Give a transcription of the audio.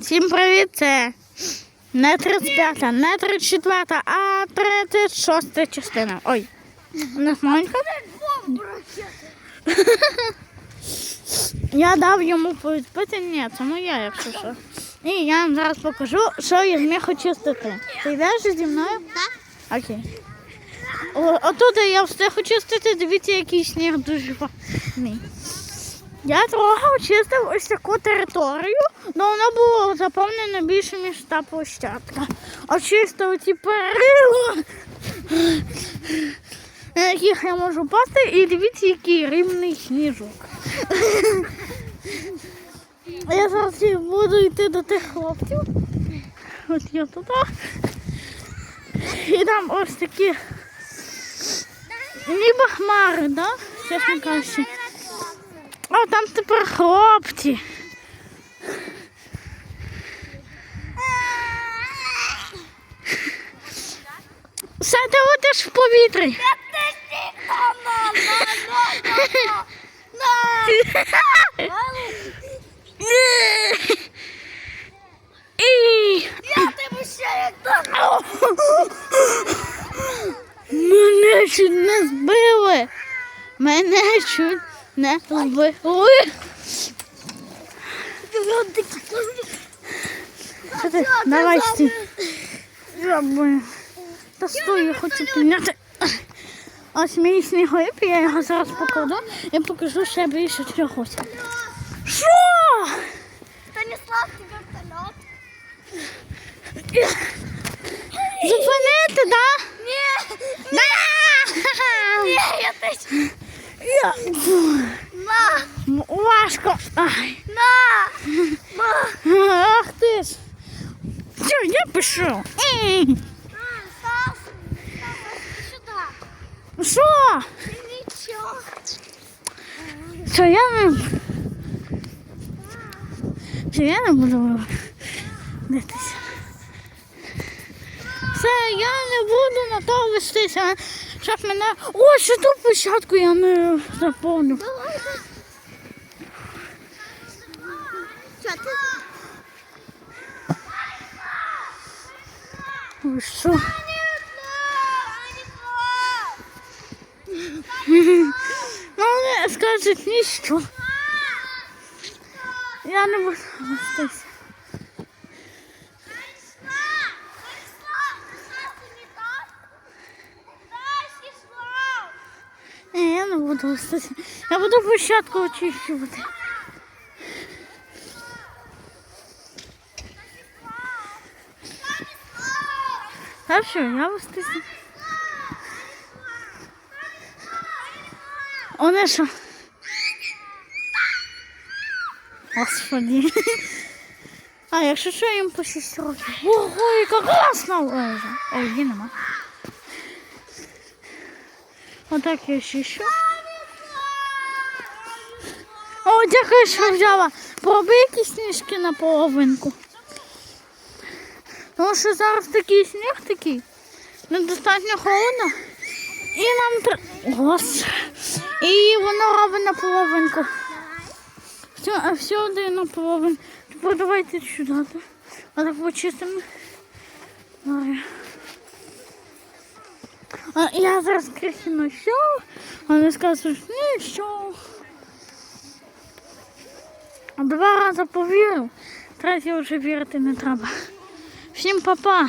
Всім привіт! Це не 35, та не 34, та а 36 та частина. Ой, у нас маленька. Я дав йому повідпити, ні, це моя, якщо що. І я вам зараз покажу, що я зміг очистити. Ти йдеш зі мною? Так. Окей. Отут я встиг очистити, дивіться, який сніг дуже гарний. Я трохи очистив ось таку територію, але вона була заповнена більше, ніж та площадка. Очистив ці перила, на яких я можу пасти, і дивіться, який рівний сніжок. Я зараз буду йти до тих хлопців. От я туди. І там ось такі ніби хмари, да? чесно кажучи. О, там тепер хлопці. Все, ти летиш в повітрі. Я тебе ще. Мене чуть не збили. Мене чуть не ти? Давай стій. Та стой, я хочу підняти. Ось мій сніговик, я його зараз покладу і покажу ще більше чогось. Що? Станіслав, ти вертольот? Зупинити, да? Ні, ні, я теж. На, Важко. Ай. на, на. Ах ти ж. Що, я пишу. Що? Нічого. Що я не... Що я не буду дивитися. Все, я не буду на то вестися, щоб мене... О, ще ту площадку я не давай. Ой, що? Ну, вони скажуть ніщо. Я не буду вестися. Ні, я не буду. Я буду площадку очищувати. А що, я вестися? Вони що? Господи. А, якщо що, їм по 6 років. Ого, яка класна лежа. Ой, її нема. Отак я чищу. О, дякую, що взяла. Пробуй якісь сніжки на половинку. Тому що зараз такий сніг такий. Недостатньо холодно. І нам треба. І воно робить на половинку. Все, а всюди на половинку. Тепер давайте сюди. так. А так почистимо. А я зараз крихну що? Вони скажуть, ні, що. Два рази повірив, третій вже вірити не треба. Всім па-па.